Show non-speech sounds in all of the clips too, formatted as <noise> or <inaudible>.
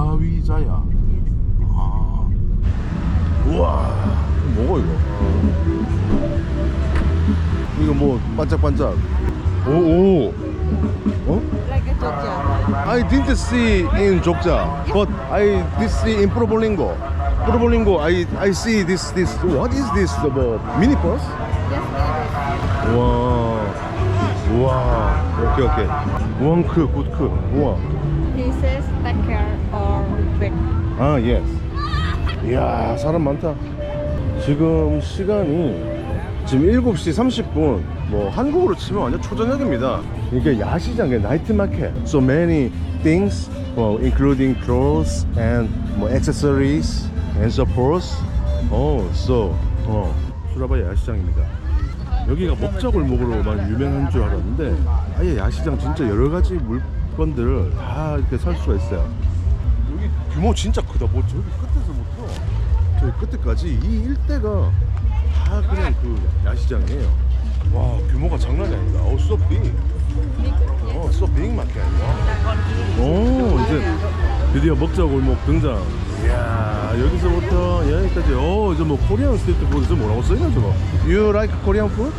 스라위자야. 아. 우와. 이거 뭐가 이거? 이거 뭐 반짝반짝. 오 오. 어? Like a Jogja. I didn't see in Jogja, but I did see in Probolinggo. Probolinggo, I I see this this. What is this? The 뭐, mini bus? Yes, neighbor. 우와. 우와. 오케이 오케이. 원크 굿크. 우와. He says take care or back. 아 예스. 이야 사람 많다. 지금 시간이 지금 7시 30분. 뭐 한국으로 치면 완전 초저녁입니다. 이게 야시장에 나이트 마켓. So many things, well, including clothes and 뭐 accessories and so forth. Oh, so 어 수라바야 야시장입니다. 여기가 먹자골 목으로만 유명한 줄 알았는데 아예 야시장 진짜 여러 가지 물건들을 다 이렇게 살 수가 있어요. 여기 규모 진짜 크다. 뭐 저기 끝에서부터 저기 끝에까지 이 일대가 다 그냥 그 야시장이에요. 와 규모가 장난이 아니다. 어, so big. 어, so big 마켓. 오, 이제 드디어 먹자골목 등장. 이야, 여기서부터 여기까지. 어, 이제 뭐 코리안 스트리트 푸드에서 뭐라고 써있나 저거? You like Korean food?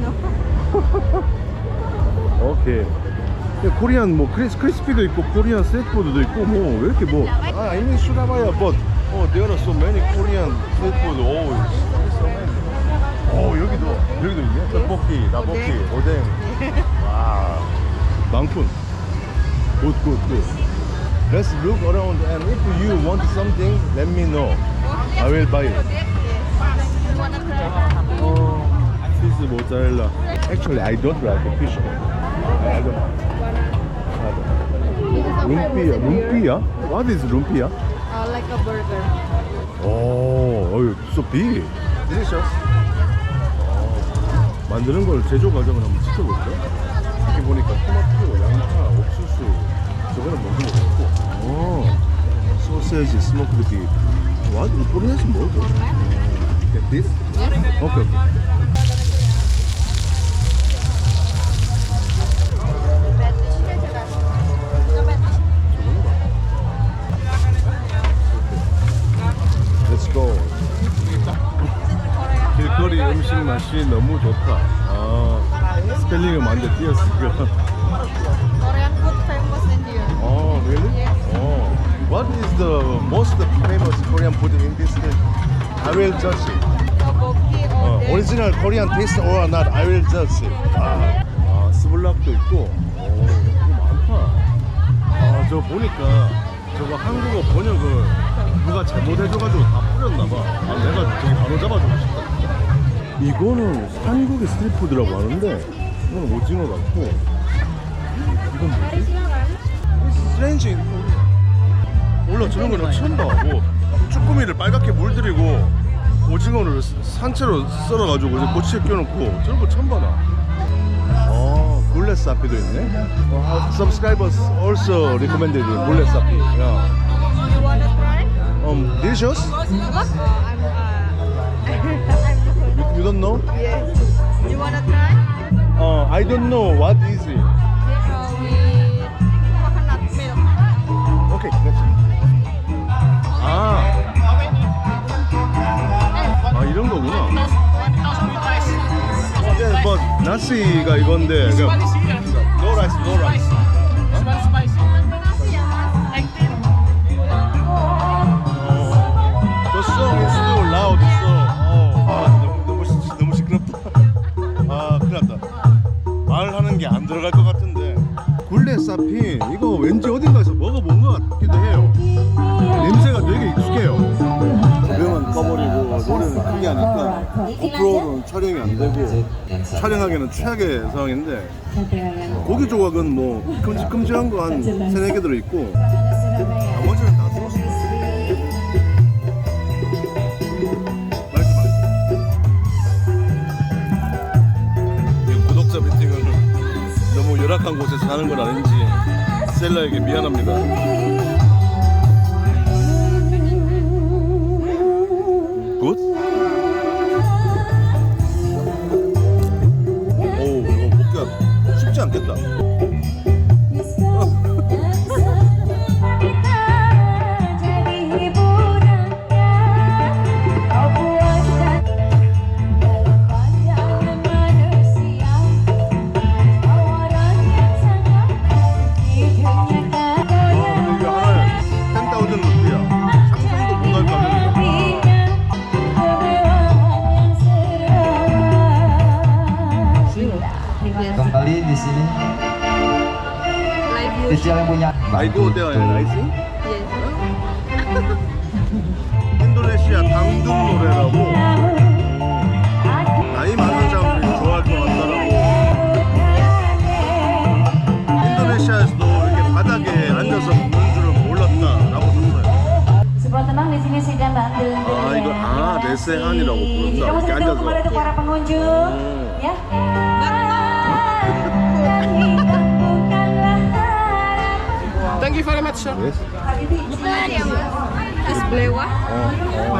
<laughs> 오케이. 야, 코리안 뭐 크리스 크리스피도 있고 코리안 스트리트푸드도 있고 뭐 왜 이렇게 뭐 아, 이미 수라바야 but 어 there are so many Korean food. 오, so many. 오, 여기도 여기도 있네. 떡볶이, 나볶이, 오뎅. 와, 많군. 굿, 굿, 굿. Let's look around and if you want something, let me know. I will buy it. Try? 어, 치즈 모짜렐라. Actually, I don't like fish. I don't. I don't. This is a 룸피야, famous in here. 룸피야? What is 룸피야? Uh, like a burger. 오, 어유, so big. Delicious. 어, 만드는 걸 제조 과정을 한번 지켜볼까? 이렇게 보니까 토마토, 양파, 옥수수, 저거는 같고. 오, 스모크드 비. 와, 이 포르네스 뭐죠? Get this? 오케이, 오케이. Let's go. 길거리 음식 맛이 너무 좋다. 아, 스펠링을 띄었어. Korean the most famous Korean food in this place? I will judge it. 어, or original Korean taste or not, I will judge it. 아, 아 스블락도 있고, 오, 이거 많다. 아, 저 보니까 저거 한국어 번역을 누가 잘못해줘가지고 다 뿌렸나봐. 아, 내가 저기 바로 잡아주고 싶다. 이거는 한국의 스트리트푸드라고 하는데, 이건 오징어 같고, 이건 뭐지? 스트레인지 몰라 저런 거는 처음 봐. 뭐 쭈꾸미를 빨갛게 물들이고 오징어를 산채로 썰어가지고 이제 고치에 껴놓고 저런 거 처음 봐 나. 어, 굴레사피도 있네. 어, subscribers also recommended 굴레사피. 야, You wanna try? um, delicious? I'm uh, I'm You, you don't know? yes. You wanna try? Uh, I don't know what is it. 아, 아 이런 거구나. 네, 뭐 나시가 이건데 no rice, no rice. 되고 촬영하기에는 최악의 상황인데 고기 조각은 뭐 큼직큼직한 거 한 세네 개 들어있고 나머지는 다 구독자 미팅을 너무 열악한 곳에서 하는 건 아닌지 셀러에게 미안합니다. sini? Live view. Yang punya. Live hotel ya, lain sih? Yes. 인도네시아 당둥 노래라고 나이 많은 사람들이 좋아할 것 같더라고 인도네시아에서도 이렇게 바닥에 앉아서 부는 줄은 몰랐다라고 썼어요 아 이거 아 레세한이라고 부른다 이렇게 앉아서 음. You very much, sir. 예스 Is blewa? 어, 어.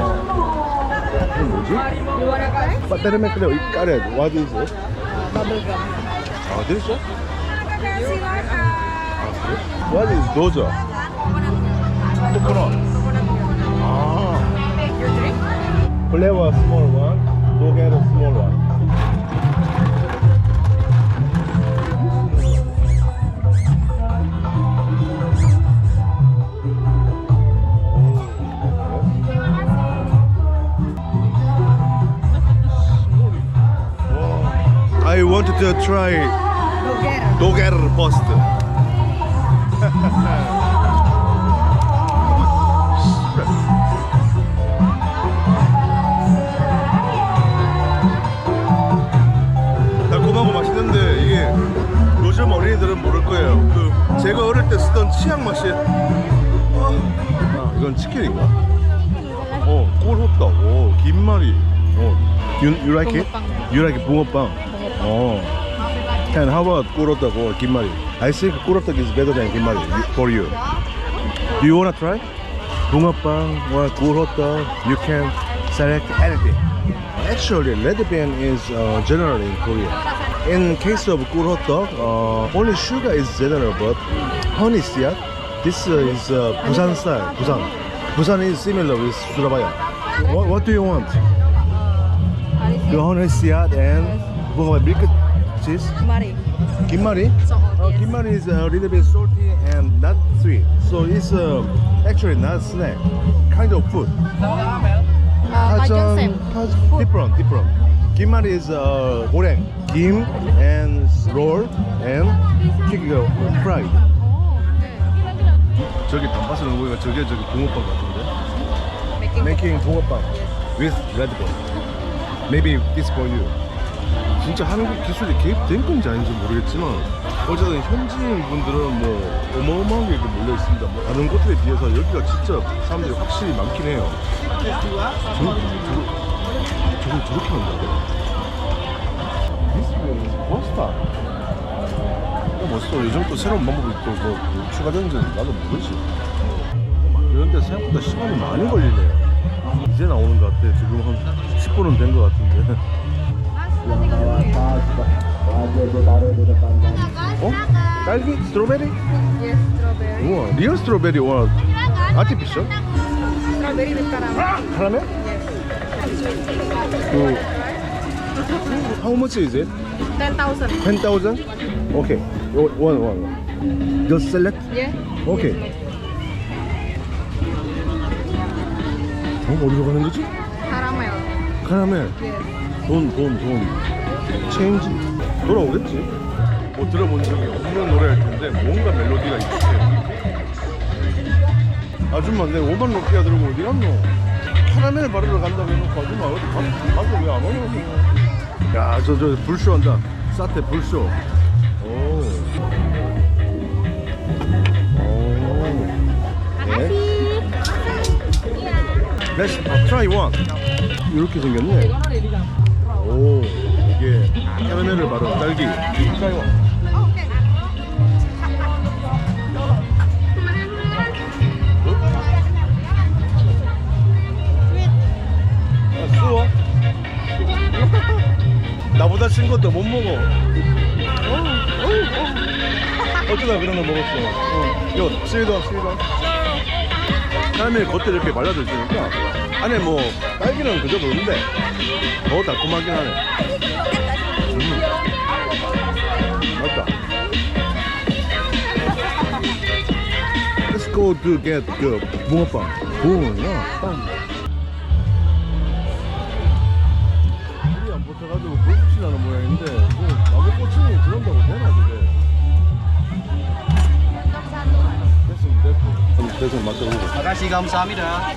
이건 뭐지? You wanna try? 빠따르메 그래 이 까레 what is it? Bubble gum. 아 됐어? 아 그래? what is 도저? 코코넛 아 You drink? Flavor small one, Bulgari small one. Wanted to try. Doger first. 달콤하고 맛있는데 이게 요즘 어린이들은 모를 거예요. 그 제가 어릴 때 쓰던 치약 맛이. 아, 아, 이건 치킨인가? 어, 꿀 호떡. 오, 김말이. 어, you, like it? You like it? 붕어빵. Oh. And how about kurotak or kimari? I think kurotak is better than kimari for you. Do you wanna try? Bungapang or kurotak, you can select anything. Actually, ledband is uh, in Korea. In case of kurotak, uh, only sugar is general, but honey syrup. this uh, is uh, Busan style, Busan. Busan is similar with Surabaya. What, what do you want? Uh, the honey syrup and 뭐가 밀크 cheese? Mari. 김말이? So, Uh, yes. kimari is a little bit salty and not sweet. So it's uh, actually not snack, kind of food. Uh, Tajang Sam. has different, different. Kimari is uh, goreng, kim and roll and chicken fried. 저기 단팥을 보니까 저게 저기 붕어빵 같은데? Making. Making 붕어빵 with Red Bull. Maybe this for you. 진짜 한국 기술이 개입된 건지 아닌지 모르겠지만 어쨌든 현지인 분들은 뭐 어마어마하게 몰려 있습니다. 뭐 다른 곳들에 비해서 여기가 진짜 사람들이 확실히 많긴 해요. 저거 저거 저거 저렇게 한다고? Pasta. 어 멋있어. 요즘 또 새로운 방법이 또 뭐 추가되는지 나도 모르지. 만드는데 생각보다 시간이 많이 걸리네요. 이제 나오는 것 같아. 지금 한 10분은 된 것 같은데. 어? 딸기? 스트로베리? Yes, strawberry. 우와, 리얼 스트로베리 와 아티피셜? Strawberry with caramel. 카라멜? 그 How much is it? 10,000. 10,000? Okay. One, one, one. Just select? Yeah. Okay. 어, 어디로 가는 거지? Caramel. 카라멜. Yes. 돈, 돈, 돈. 체인지. 돌아오겠지? 뭐 들어본 적이 없는 노래일 텐데 뭔가 멜로디가 익숙해요. 아줌마 내 5만 루피아 들고 어디 갔노? 카라멜 바르러 간다고 해놓고 아줌마 어디 가, 가서 왜안 오냐고. 야, 저, 저 불쇼 한다. 사태 불쇼. 오. 오. 네. Let's try one. 이렇게 생겼네. 오, 이게 카라멜을 바른 딸기. try one. 아, 추워? 나보다 친 것도 못 먹어. 어, 어, 어. 어쩌다 그런 거 먹었어. 어. 이거 스위던 스위던. 카라멜 겉에 이렇게 발라져 있으니까 안에 뭐 딸기는 그저 그런데 더 달콤하긴 하네. 음. 맛있다. Let's go to get 그 붕어빵. 붕어빵. 물이 안 붙어가지고 불빛이 나는 모양인데 뭐 나무 꽃이 들어온다고 되나 그게? 그래서 맛을 보고. Makasih 감사합니다.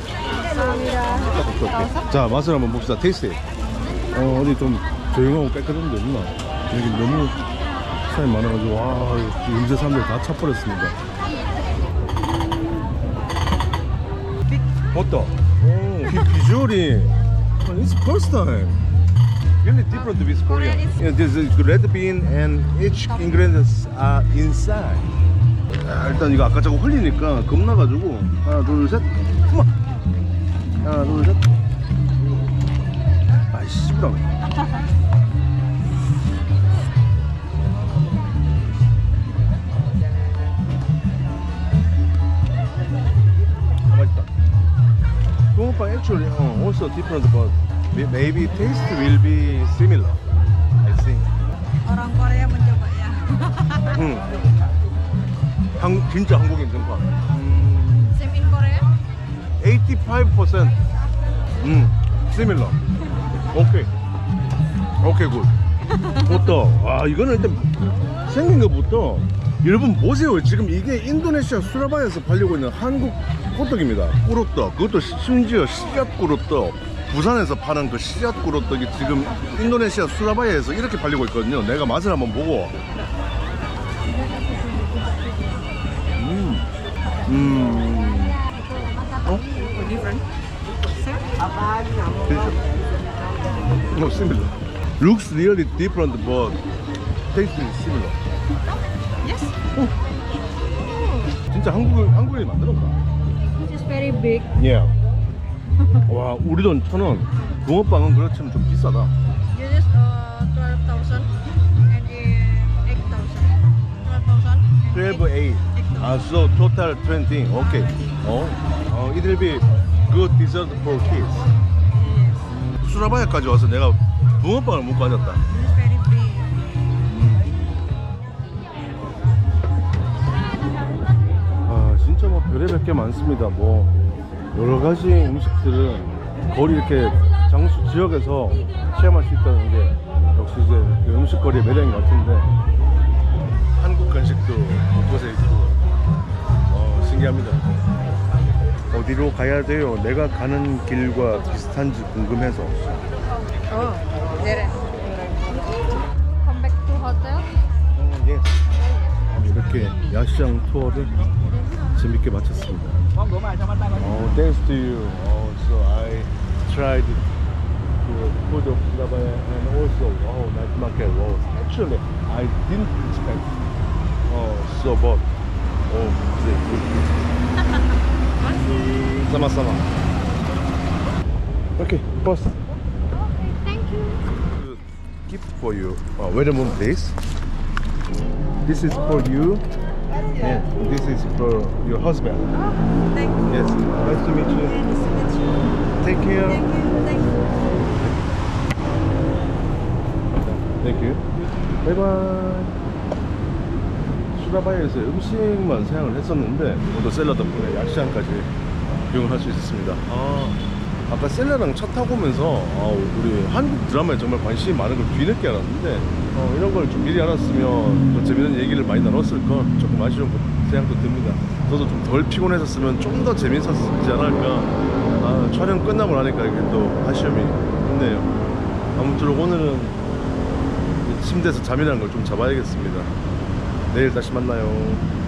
오케이. 자 맛을 한번 봅시다. 테이스트. 어 어디 좀 조용하고 깨끗한 데 없나? 여기 너무 사람이 많아가지고 와 문제 사람들 다 차버렸습니다. 어떠? 오, 비, 비주얼이 It's first time. Really different to this Korean. Yeah, this is red bean and each ingredients are inside. 아, 일단 이거 아까 저거 흘리니까 겁나가지고 하나 둘 셋. 하나 둘 셋. 아이 씨부랑. 아, 맛있다. 붕어빵 actually uh, also different but may- maybe taste will be similar. I think. Orang Korea mencoba ya. 응. 한, 진짜 한국인. 음, in Korea? 85%. 음, similar. 오케이. 오케이, 굿. 어떠? 와, 이거는 일단 생긴 것부터 여러분 보세요. 지금 이게 인도네시아 수라바에서 팔리고 있는 한국 호떡입니다. 꾸로떡. 그것도 심지어 씨앗 꾸로떡. 부산에서 파는 그 씨앗 꾸로떡이 지금 인도네시아 수라바에서 이렇게 팔리고 있거든요. 내가 맛을 한번 보고. 음. 음. 어? Different. No, similar. Looks really different, but taste is similar. Yes. 진짜 한국 한국인이 만들었다. This is very big. Yeah. 와, 우리 돈 천 원. 붕어빵은 그렇지만 좀 비싸다. This is uh, 12,000 and in 8,000. 12,000 and 12, 8. 아, so total 20. Okay. 어, 어, it will be good dessert for kids. 수라바야까지 와서 내가 붕어빵을 very big. 아 진짜 뭐 별의별 게 많습니다. 뭐 여러 가지 음식들은 거리 이렇게 장수 지역에서 체험할 수 있다는 게 역시 이제 그 음식거리의 매력인 것 같은데. 한국 간식도 곳곳에 있고 어, 신기합니다 어디로 가야 돼요? 내가 가는 길과 비슷한지 궁금해서 Oh, there. Come back to hotel. 예. 이렇게 야시장 투어를 재밌게 마쳤습니다. Oh, thanks to you. Oh, so I tried the food of Surabaya and also oh, night market was actually I didn't expect. Oh, so but oh, the good. Sama-sama. Okay, boss. Okay, thank you. Keep for you. Uh, oh, wait a moment, please. This is for you. Yeah, this is for your husband. Oh, thank you. Yes, nice to meet you. Yeah, nice to meet you. Take care. Thank you. Thank you. Thank you. Bye bye. 바이 수라바이에서 음식만 사용을 했었는데 오늘 셀러 덕분에 야시장까지 이용을 할 수 있었습니다. 아, 아까 셀러랑 차 타고 오면서 아, 우리 한국 드라마에 정말 관심이 많은 걸 뒤늦게 알았는데 어, 이런 걸 좀 미리 알았으면 더 재밌는 얘기를 많이 나눴을 걸 조금 아쉬운 생각도 듭니다. 저도 좀 덜 피곤했었으면 좀 더 재밌었지 않을까. 아, 촬영 끝나고 나니까 이게 또 아쉬움이 있네요. 아무쪼록 오늘은 침대에서 잠이라는 걸 좀 잡아야겠습니다. 내일 다시 만나요.